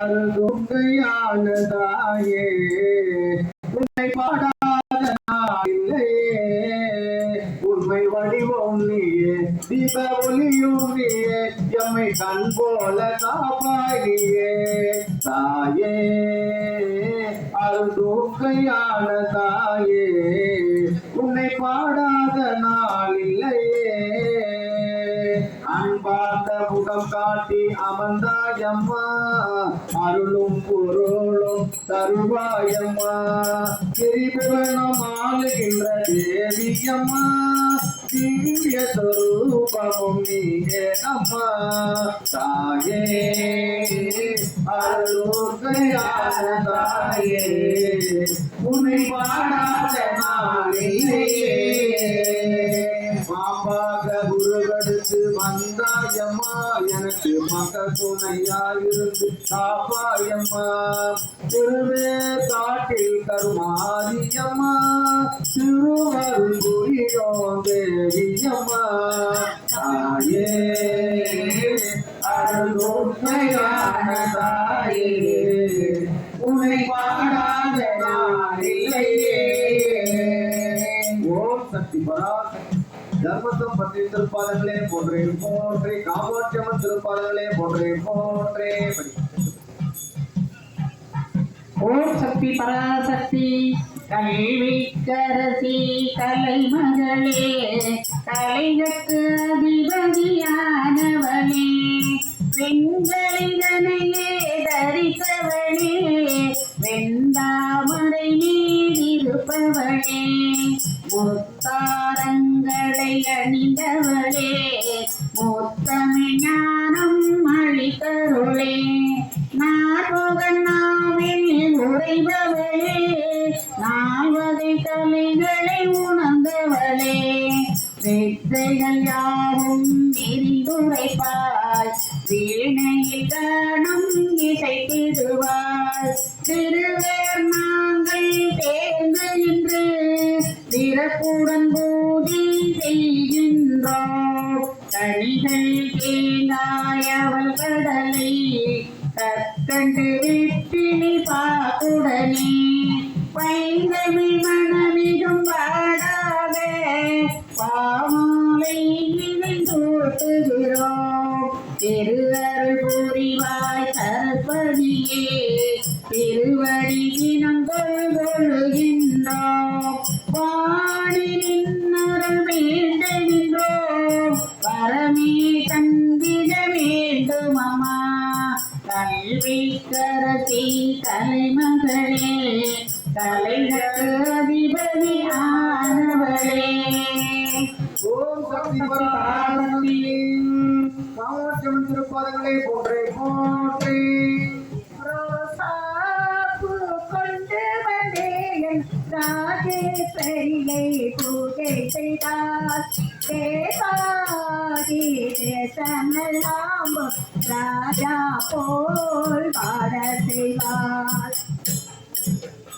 துர்க்கையான உன்னை பாடாத இல்லையே உண்மை வடிவம் நீயே தீப ஒளியும் நீயே எம்மை கண் போல காப்பாடியே தாயே அருதுக்கையான தாயே உன்னை பாடாத நாள் இல்லையே அன்பார்ந்த முகம் காட்டி அமர்ந்தாயம்மா அருளும் பொருளும் தருவாயம்மா. திரிபுவனம் ஆளுகின்ற தேவியம்மா. திவ்ய சொரூபமும் நீயே அம்மா. தாயே அருளுக்கையான தாயே. உன்னை பாடாத நாளிலேயே எனக்கு துணையாயிருந்து காப்பாயம்மா திருவே காட்டில் கருமாரியம்மா. திருவருங்குரியோ தேவியம்மா தாயே அருளுண்மையான தாயே உன்னை பாடாத நாளிலேயே இல்லை பராசக்தி தர்மத்துவம் பற்றி திருப்பாதங்களே போன்றே போன்றே காமாட்சியம்மன் திருப்பாதங்களே போன்றே போன்றே ஓம் சக்தி பராசக்தி கல்விக்கரசி கலைமகளே கலைகளுக்கு அதிபதியானவளே. பெண்களின் ஞானம் அளித்தருளே. நாகோகன் நாவில் உறைபவளே. நால்வகை கலைகளை உணர்ந்தவளே. வித்தைகள் யார் போல் வாட செய்வார்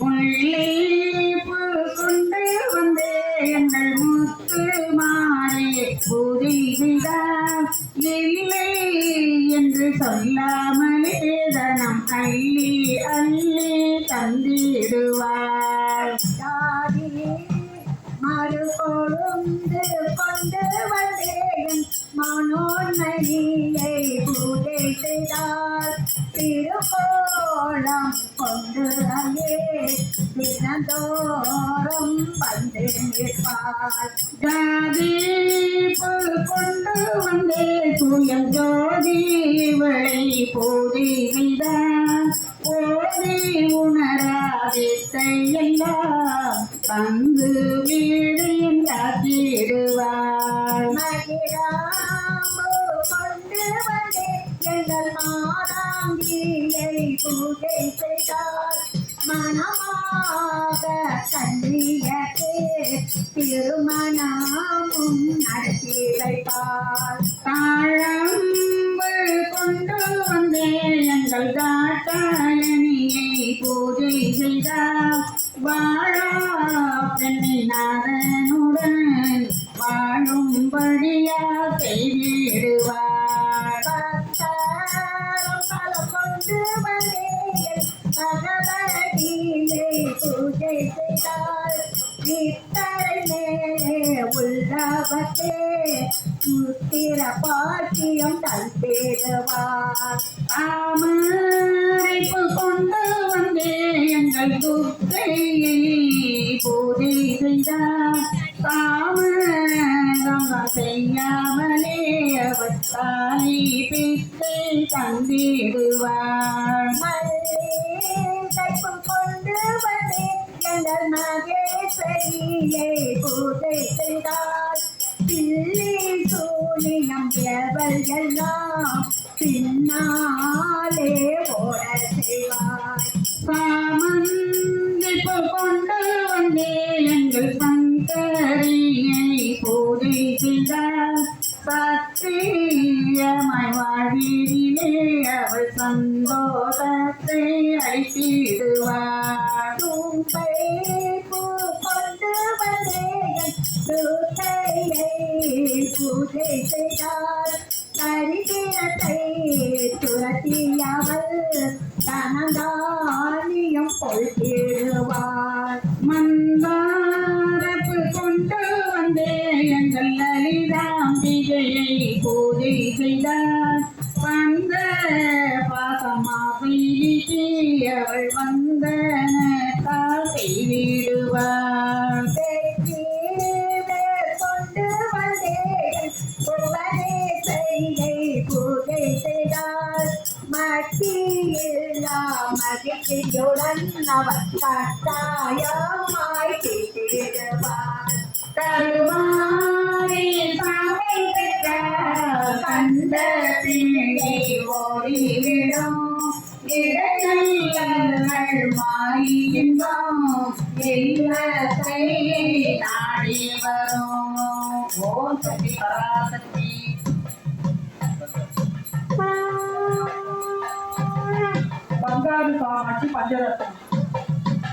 முல்லைப்பூ கொண்டு வந்து எங்கள் முத்து மாலை புதிவிடார் இல்லை என்று சொல்லாமலே தனம் அள்ளி அள்ளி தந்திடுவார் மறுபொழுந்து கொண்டு வந்தேன். மனோன்மையே கோலம் கொண்டு அங்கே தினந்தோறும் வந்து நிற்பார். ஜாதி கொண்டு வந்தே சுயம் ஜோதி வழி போதி விதான் ஓதி உணராவித்தை எல்லாம் பங்கு வீழ் பூஜை செய்தார் மனமாக கண்ணியக்கு திருமணமும் நடத்தி வைப்பார். புத்திர பாக்கியம் தந்திடுவார் தாமரைப்பு கொண்டு வந்தே எங்கள் துர்க்கையை பூஜை செய்தார். தாமரம் செய்யாமலே அவர் தாலி பித்தை தந்திடுவார். கொண்டு வந்தே எங்கள் மகேஸ்வரியை பூஜை செய்தார். நம் எவள் எல்லாம் பின்னாலே ஓட செய்வார் சாமந்திப்பு கொண்டு வந்தே எங்கள் சங்கரியை பாசமாக அவள் வந்த ஓம் சக்தி பராசக்தி பங்காரு காமாட்சி பஞ்சரத்தம்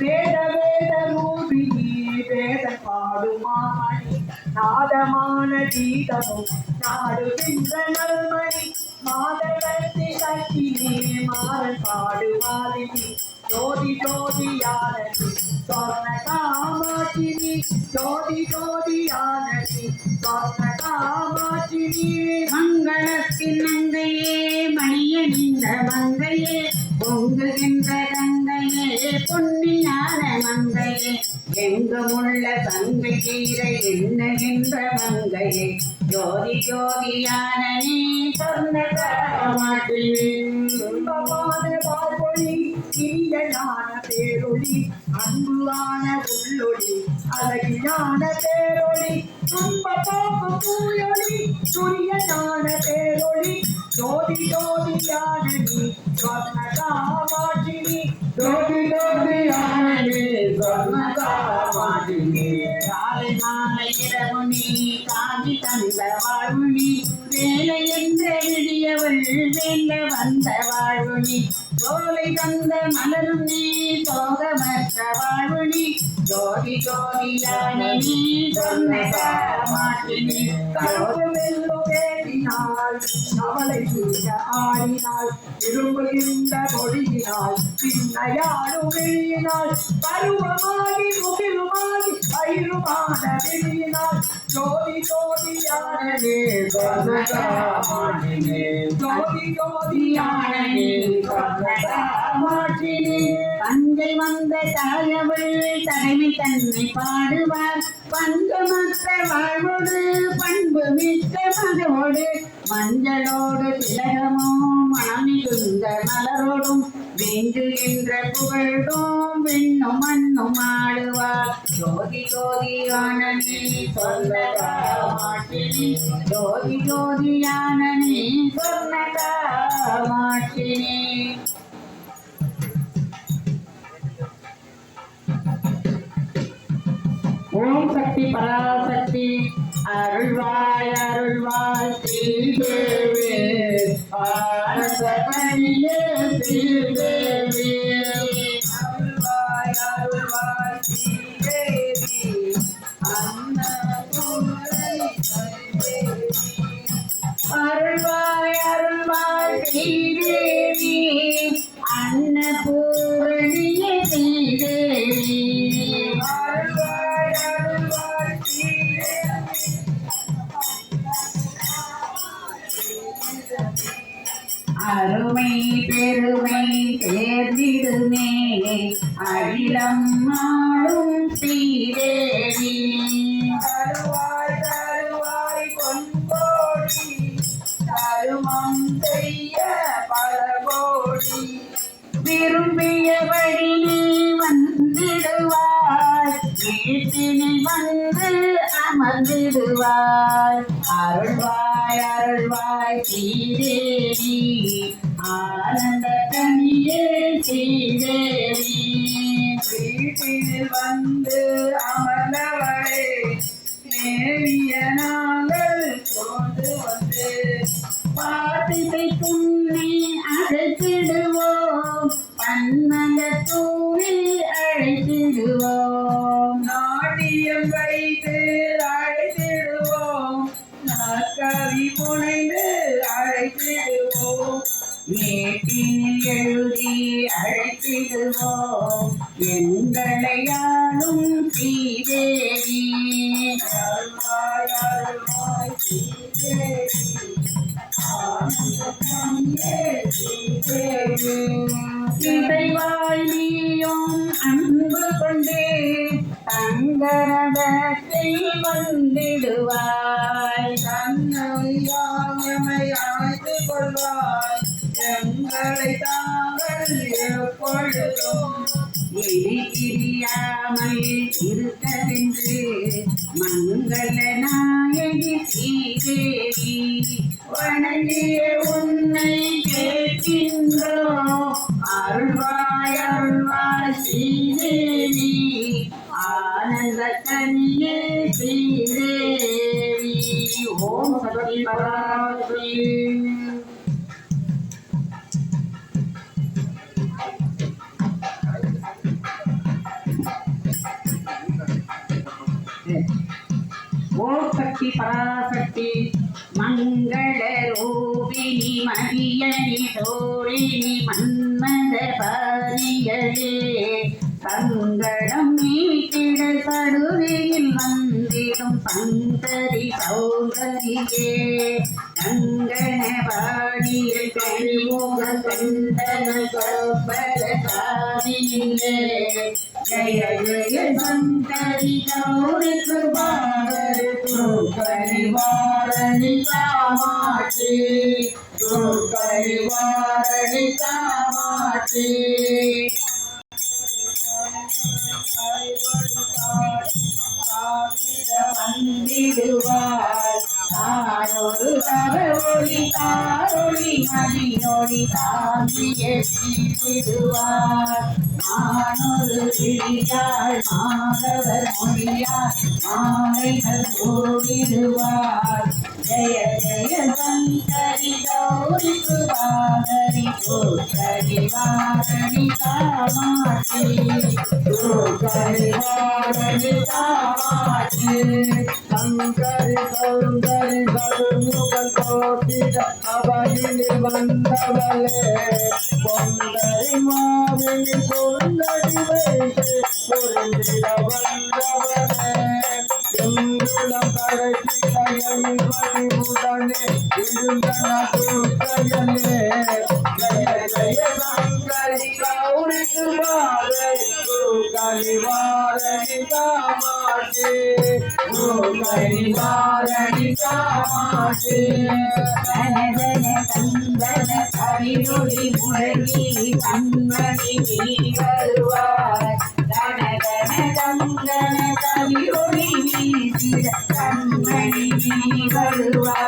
வேத வேத ரூபிணி வேத பாடு மாமணி நாதமான கீதமும் நாடு பிந்தனல்மணி மாதவர்த்தி சக்தியே மாறன் பாடு மாலினி ஜோதி ஜோதியாரதி சொர்ண காமாட்சினி ஜோதி ஜோதியானி சொர்ண காமாட்சினி மங்களத்தின் மங்கையே மணியணிந்த மங்கையே. பொங்குகின்ற கங்கையே பொன்னியான மங்கையே. எங்குமுள்ள தங்கை கீரை என்னகின்ற மங்கையே. ஜோதி ஜோதியான நீ சொன்ன மாட்டிலே இன்பமான வாழ்வொளி ஞான பேரொளி. அன்புவான உள்ளொளி அழகியான பேரொளி துன்ப போக்கு தூயொளி துரிய ஞான பேரொளி ஜோதி ஜோதியான நீ சொன்ன காமாட்சினி ஜோதி ஜோதியான நீ சொன்ன மாட்டிலே காலை மாலை இரவு நீ காந்தி தந்த வாழ்வு நீ வேலை என்ற விடியவள் வேண்ட வந்த வாழ்வு நீ. சோலை தந்த மலரும் நீ சோகமற்ற வாழ்வு நீ ஜோதி ஜோதியான நீ சொன்ன மாட்டினி கருப்பு பேர் தேடினாள் அவளை சூழ ஆடினாள் விரும்புகின்ற மொழியினாள் பின்னையாடும் வெளியினாள் பருவமாகி முகிலுமாகி பயிருமான வெளியினாள் ஜோதி ஜோதியானே ஜோதி ஜோதியானே சொர்ணகாமாட்சினே தந்தை வந்த தாயவள் தலைமை தன்னை பாடுவார். பஞ்சமற்ற வாழ்வோடு பண்பு மிக்க மகவோடு மஞ்சளோடு திலகமோ மணமிகுந்த மலரோடும் வெங்குகின்ற புகழோடும் வெண்ணும் மண்ணும் ஆடுவார் ஜோதி ஜோதியான நீ சொன்னதா மாட்டினி ஜோதி ஜோதியான நீ சொன்னதா மாட்டினி ஓம் சக்தி பராசக்தி அருள்வாய் அருள்வாய் ஸ்ரீதேவி ஆனந்தமணியே ஸ்ரீதேவி ஓம் பராசக்தி. மங்கள ரூபிணி மதியணி காமாட்சி. துர்கரிவாரணி காமாட்சி. வந்திடுவார் தானொரு தகவொலி தாரொளி மதியொலி தாங்கிய சீட்டிடுவார் மானொரு விழியாள் மாதவர் மொழியார் மாலைகள் ஓடிடுவார் ஜெய ஜெய சங்கரி கௌரி சுபாகரி கோகரி வாரணி காமாட்சி கோகரி வாரணி காமாட்சி சங்கரி சௌந்தரி சதுர்முகன் கோட்டிட அவையில் வந்தவளே பொங்கரி மாவினி பொருந்தடி வைத்து பொருந்திட வந்தவளே எங்குளம் கடைசிய இருந்தன ஜய ஜய சங்கரி காமாட்சி காமாட்சி கனகன கந்தன கவினொளி முழங்கி கண்மணி நீ வருவாய். நீ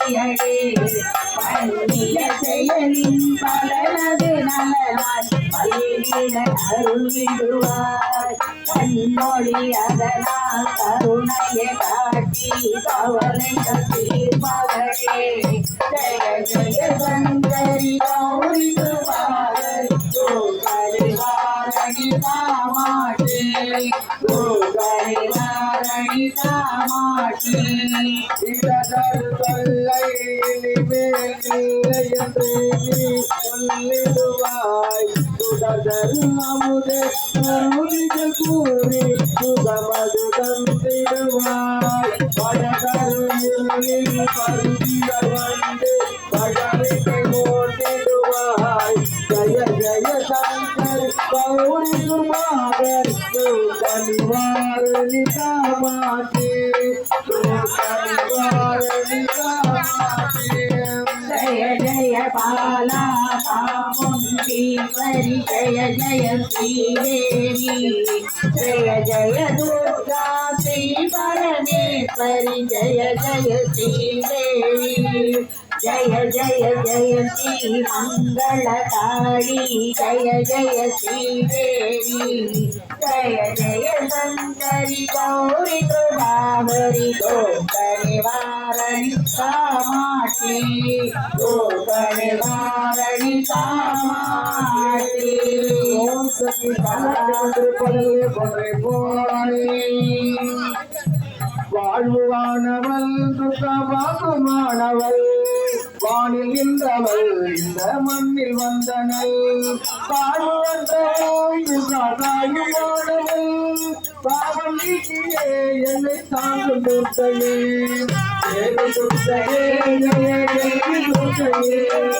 தேவியடே பண்ணிய செயலின் பலனது நலனாய் பயிரிட அருளிடுவாய் கண்மொழி அதனால் கருணையை காட்டி கவலைகள் தீர்ப்பவரே ஜெய ஜெய சந்தரி கௌரி சொல்லிடுவாய் சுடதரு அமுதே கருணிகள் கூறி சுகமது தந்திடுவாய் பழகரு பருதிகள் கனிவாரணி காமாட்சி கனிவாரணி காமாட்சி ஜய ஜய பாலா பாமுண்டீஸ்வரி ஜய ஜய ஸ்ரீதேவி ஜய ஜய துர்கா ஸ்ரீ பரமேஸ்வரி ஜய ஜய ஸ்ரீதேவி ஜய ஜய ஜய ஸ்ரீ மங்களகாரி ஜய ஜய ஸ்ரீதேவி ஜய ஜய சங்கரி கௌரி பிரபாவரி கோகரிவாரணி காமாட்சி கோகரிவாரணி காமாட்சி ஓம் சக்தி திருப்பதவே கொன்றை போலே வாழ்வானவள் துக்கபாகுமானவள் வானில் நின்றவள் இந்த மண்ணில் வந்தனள். தாழ்வு பாவம் நீக்கியே என்னை தாங்கும் துர்க்கையே. துர்க்கையே துர்க்கையே.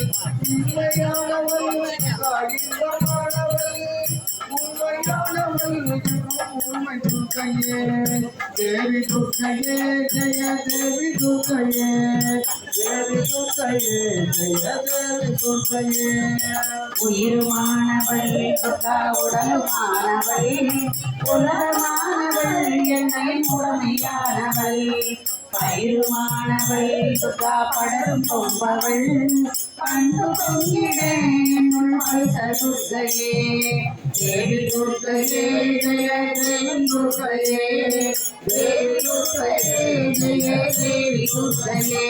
தேவி துர்க்கையே ஜெய தேவி துர்க்கையே தேவி துர்க்கையே ஜெய தேவி துர்க்கையே உயிருமானவள் சுகா உடலுமானவள் உலகமானவள் என்னை முழுமையானவள். பயிருமானவள் சுகா படரும் பொம்பவள். பண்பு பொங்கிட என்னுள் தேவி துர்க்கையே ஜெய தேவி துர்க்கையே தேவி துர்க்கையே ஜெய தேவி துர்க்கையே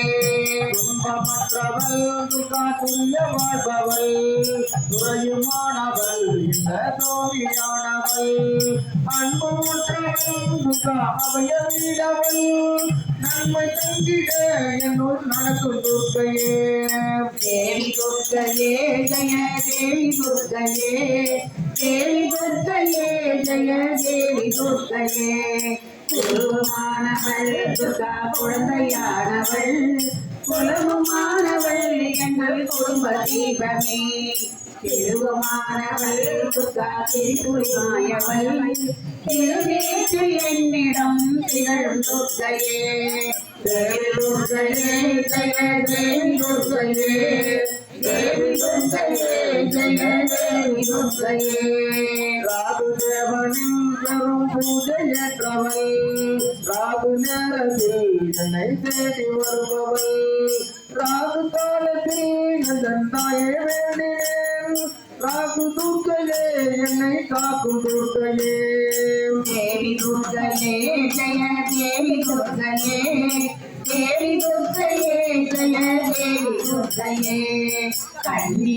துன்பமற்றவள் துக்கா துரிய வாழ்பவள். துறையுமானவள் இந்த தோழியானவள். அன்பு முற்றவள் வீடவள் நன்மை தங்கிட என்னுள் நடக்கும் துர்க்கையே. தேவி துர்க்கையே ஜெய தேவி துர்க்கையே. தேவி துர்க்கையே ஜெய தேவி துர்க்கையே. குருவானவள் துர்கா குழந்தையானவள் குலமுமானவள் எங்கள் குடும்ப தீபமே. திருவமானவள் துர்கா திரிபுரிமாயவள் திருநேற்று என்னிடம் திகழும் துர்கையே. துர்கையே துர்கையே. ஜெய தேவி துர்க்கையே தேவி துர்க்கையே ஜெய தேவி துர்க்கையே ராகு தேவனின் பெரும் பூஜையற்றவள் ராகு நேரத்தில் என்னை தேடி வருபவள் ராகு காலத்தில் என் தாயை வேண்டினேன் ராகு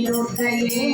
துர்க்கையே